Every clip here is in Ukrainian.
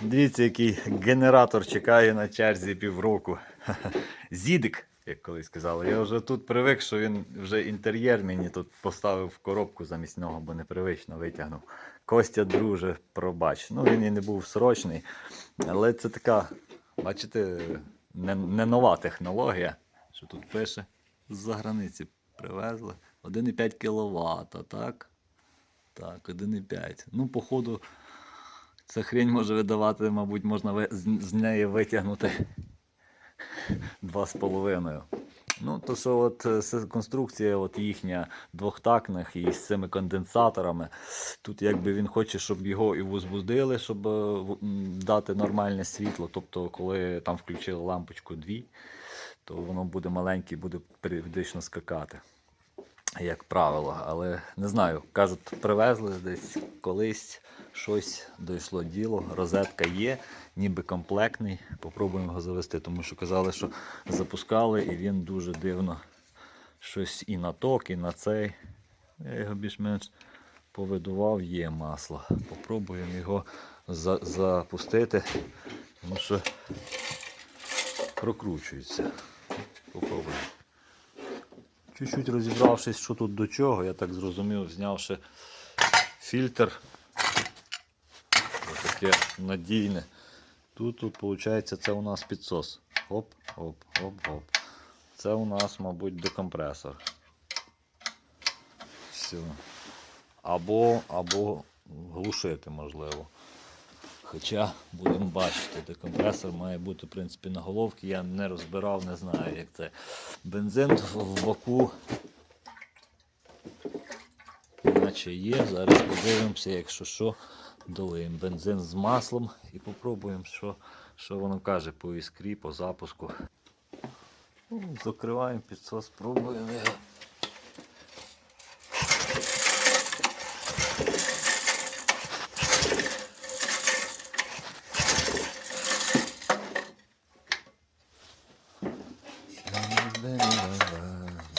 Дивіться, який генератор чекає на черзі півроку. Зідик, як колись казали. Я вже тут привик, що він вже інтер'єр мені тут поставив в коробку замість нього, бо непривично витягнув. Костя, друже, пробач. Ну він і не був срочний. Але це така, бачите, не, не нова технологія, що тут пише. З-за границі привезли. 1,5 кВт, так? Так, 1,5. Ну, походу, ця хрень може видавати, мабуть, можна з, неї витягнути 2,5. Ну, то що от е, конструкція от їхня двохтактних і з цими конденсаторами. Тут якби він хоче, щоб його і возбудили, щоб е, дати нормальне світло. Тобто, коли там включили лампочку 2, то воно буде маленьке буде періодично скакати як правило. Але не знаю, кажуть, привезли десь колись щось дійшло діло. Розетка є, ніби комплектний. Попробуємо його завести, тому що казали, що запускали, і він дуже дивно щось і на ток, і на цей. Я його більш-менш повидував, є масло. Попробуємо його за- запустити, тому що прокручується. Попробуємо. Чуть-чуть розібравшись, що тут до чого, я так зрозумів, знявши фільтр. Ось таке надійне. Тут, тут, виходить, це у нас підсос. Оп, оп, оп, оп. Це у нас, мабуть, декомпресор. Все. Або, або глушити можливо. Хоча будемо бачити, декомпресор має бути в принципі на головці. Я не розбирав, не знаю, як це. Бензин в боку. Наче є. Зараз подивимося, якщо що, долиємо бензин з маслом і попробуємо, що, що воно каже по іскрі, по запуску. Закриваємо підсос, пробуємо його.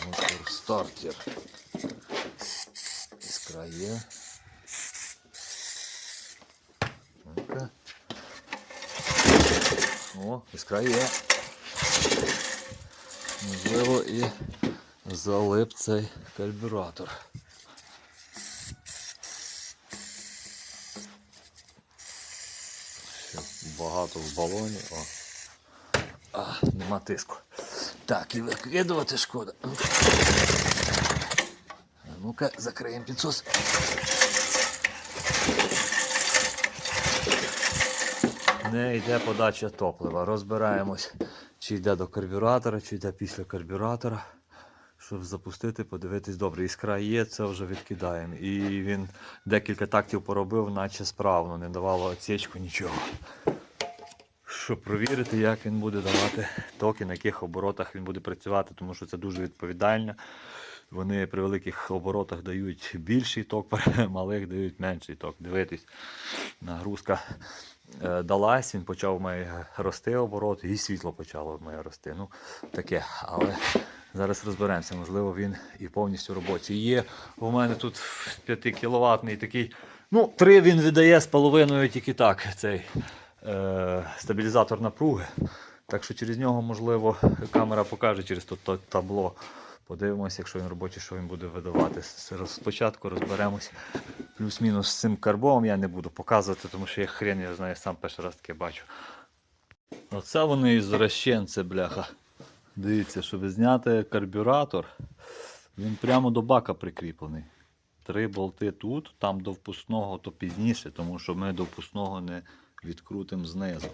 Мотор стартер. Іскра є. Ну-ка. О, іскра є. Можливо, і залип цей карбюратор. Ще багато в балоні. О. А, нема тиску. Так, і викидувати шкода. Ну-ка, закриємо підсос. Не йде подача топлива. Розбираємось, чи йде до карбюратора, чи йде після карбюратора. Щоб запустити, подивитись добре. Іскра є, це вже відкидаємо. І він декілька тактів поробив, наче справно, не давало отсічку нічого щоб провірити, як він буде давати токи, на яких оборотах він буде працювати, тому що це дуже відповідально. Вони при великих оборотах дають більший ток, при малих дають менший ток. Дивитись, нагрузка е, далась, він почав має рости оборот, і світло почало має рости. Ну, таке. Але зараз розберемося, можливо, він і повністю робочий. Є у мене тут 5 кіловатний такий. Ну, 3 він видає з половиною тільки так. цей е, стабілізатор напруги. Так що через нього, можливо, камера покаже через то табло. Подивимося, якщо він робочий, що він буде видавати. Спочатку розберемось плюс-мінус з цим карбовим. Я не буду показувати, тому що я хрен я знаю, сам перший раз таке бачу. Оце вони ізращенці, бляха. Дивіться, щоб зняти карбюратор, він прямо до бака прикріплений. Три болти тут, там до впускного то пізніше, тому що ми до впускного не відкрутимо знизу.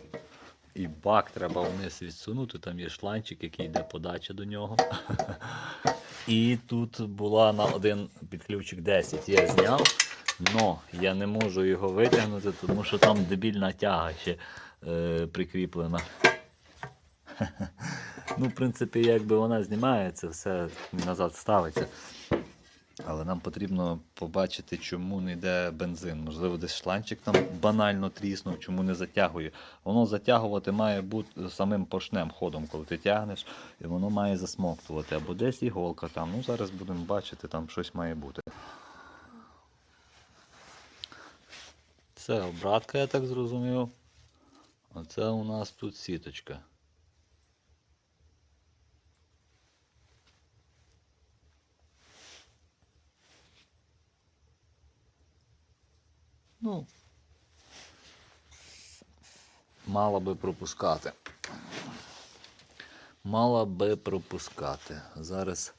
І бак треба вниз відсунути, там є шланчик, який йде подача до нього. І тут була на один підключик 10. Я зняв, але я не можу його витягнути, тому що там дебільна тяга ще е, прикріплена. Ну, в принципі, якби вона знімається, все назад ставиться. Але нам потрібно побачити, чому не йде бензин. Можливо, десь шланчик там банально тріснув, чому не затягує. Воно затягувати має бути самим поршнем ходом, коли ти тягнеш, і воно має засмоктувати. Або десь іголка там. Ну, зараз будемо бачити, там щось має бути. Це обратка, я так зрозумів. Оце у нас тут сіточка. Ну, мала би пропускати. Мала би пропускати. Зараз.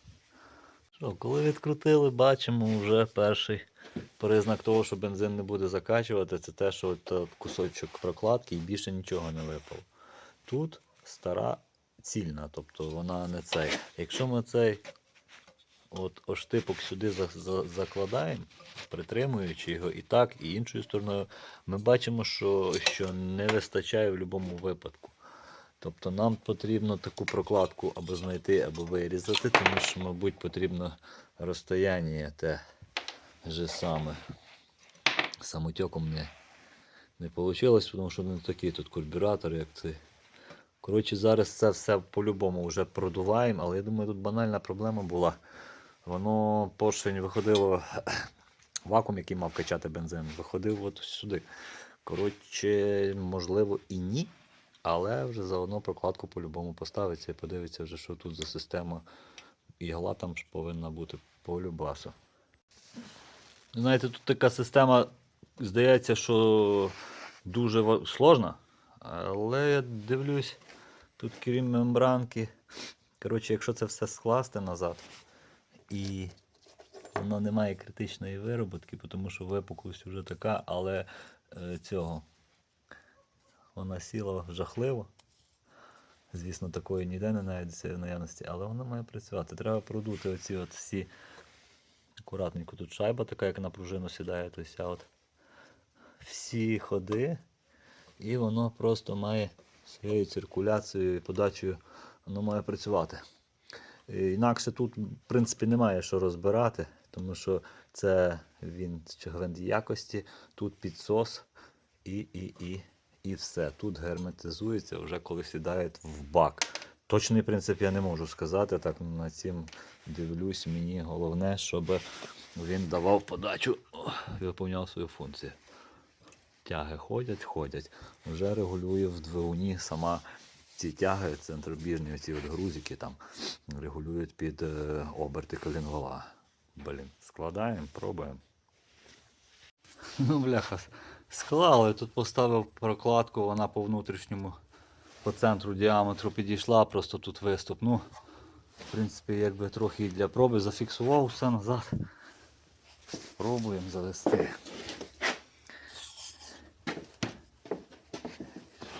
Що, коли відкрутили, бачимо вже перший признак того, що бензин не буде закачувати, це те, що от, е, кусочок прокладки і більше нічого не випало. Тут стара цільна, тобто вона не цей. Якщо ми цей от оштипок сюди за, за, закладаємо, притримуючи його і так, і іншою стороною, ми бачимо, що, що не вистачає в будь-якому випадку. Тобто нам потрібно таку прокладку або знайти, або вирізати, тому що, мабуть, потрібно розстояння те же саме. Самотеком не, не вийшло, тому що не такий тут карбюратор, як цей. Коротше, зараз це все по-любому вже продуваємо, але я думаю, тут банальна проблема була. Воно поршень виходило, вакуум, який мав качати бензин, виходив от сюди. Коротше, можливо, і ні. Але вже заодно прокладку по-любому поставиться і подивиться вже, що тут за система. Ігла там ж повинна бути по любасу. Знаєте, тут така система, здається, що дуже сложна. Але я дивлюсь, тут крім мембранки. Коротше, якщо це все скласти назад, і воно не має критичної вироботки, тому що випуклость вже така, але е, цього вона сіла жахливо. Звісно, такої ніде не знайдеться в наявності, але вона має працювати. Треба продути оці от всі акуратненько. Тут шайба така, як на пружину сідає, то вся от всі ходи, і воно просто має своєю циркуляцією і подачею, воно має працювати. І Інакше тут, в принципі, немає що розбирати, тому що це він гвинт якості, тут підсос і, і, і, і все. Тут герметизується вже коли сідають в бак. Точний принцип я не можу сказати, так на цим дивлюсь. Мені головне, щоб він давав подачу і виповняв свою функцію. Тяги ходять, ходять. Вже регулює в двигуні сама ці тяги, центробіжні, ці от грузики там регулюють під е, оберти колінвала. Блін, складаємо, пробуємо. Ну, бляха, склали. Тут поставив прокладку, вона по внутрішньому, по центру діаметру підійшла, просто тут виступ. Ну, в принципі, якби трохи для проби зафіксував все назад. Пробуємо завести.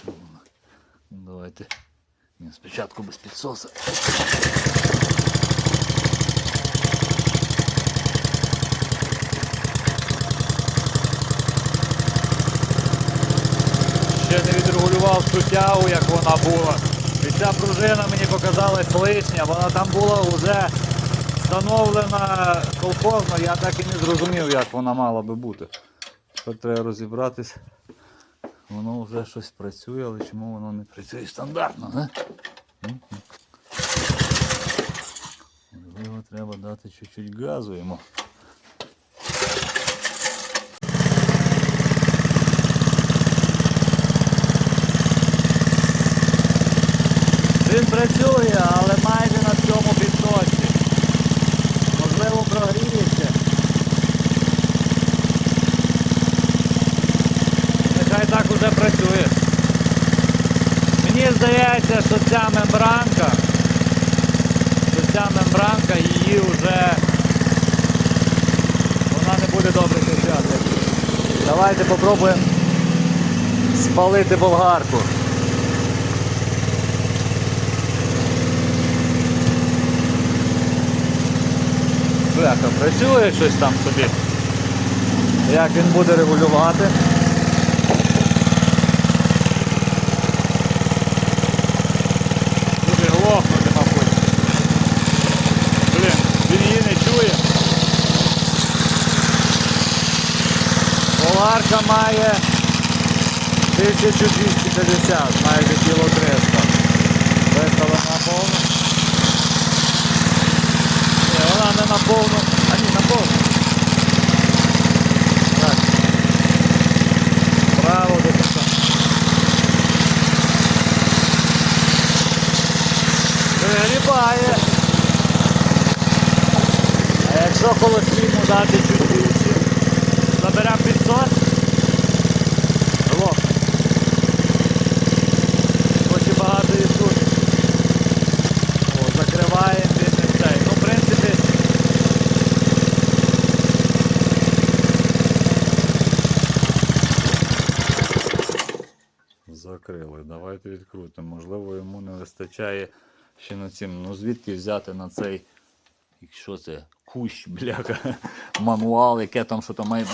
Що воно? Давайте. Ні, спочатку без підсоса. Ще не відрегулював цю тягу, як вона була. І ця пружина мені показалась лишня, вона там була вже встановлена колхозно, я так і не зрозумів, як вона мала би бути. Тепер треба розібратись. Воно вже щось працює, але чому воно не працює стандартно, не? Можливо, треба дати чуть-чуть газу йому. Він працює, але майже на всьому підсосі. Можливо, прогріється. Нехай так уже працює. Мені здається, що ця мембранка, що ця мембранка її вже вона не буде добре качати. Давайте попробуємо спалити болгарку. Бляха, працює щось там собі. Як він буде регулювати? Варка має 1250, майже кіло 300. Виставлена повну. Ні, вона не на повну, а ні, на повну. Так. Право до кінця. Вигрібає. А якщо колесні дати чуть заберемо підсос. Лох. Хоче багато і тут. О, закриваємо він не цей. Ну, в принципі, Закрили. Давайте відкрутимо. Можливо, йому не вистачає ще на цим. Ну звідки взяти на цей. Що це? Кущ, бляха, мануал, яке там що там має.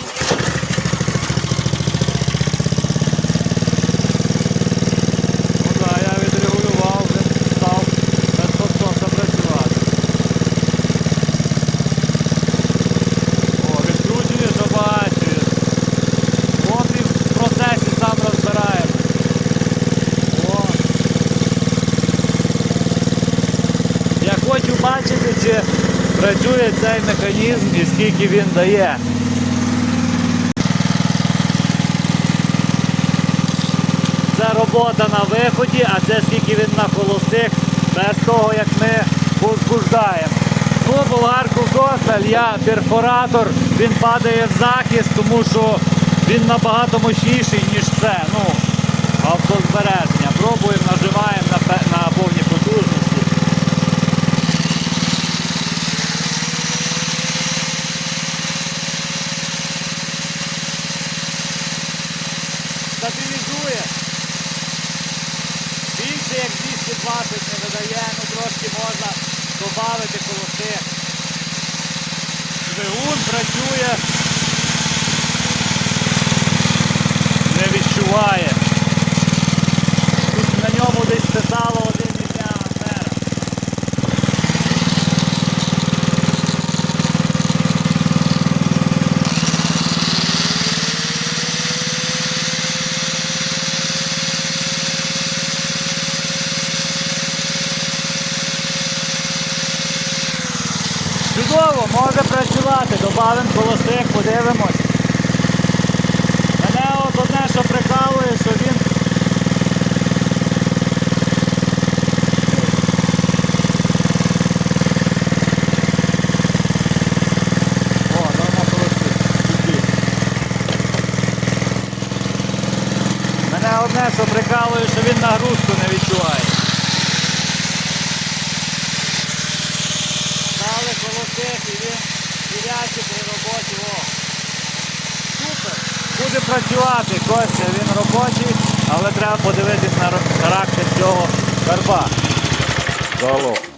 я хочу бачити, чи працює цей механізм і скільки він дає. Це робота на виході, а це скільки він на холостих, без того як ми возбуждаємо. Ну, болгарку Костель, я перфоратор, він падає в захист, тому що він набагато мощніший, ніж це. Ну, автозбереження. Пробуємо, наживаємо на, пе- на повні потужності. Стабілізує. Більше як 220 не видає, ну трошки можна додати колоси. Двигун працює, не відчуває. Тут на ньому десь писало 1,5 ампера. Чудово, може працювати, добавимо холостих, подивимось. Мене от одне, що прикалує, що він. Мене одне, що прикалує, що він нагрузку не відчуває. Дали холостих і він гарячий при роботі. О. Супер! Буде працювати, Костя, він робочий, але треба подивитись на характер цього карба. Дало.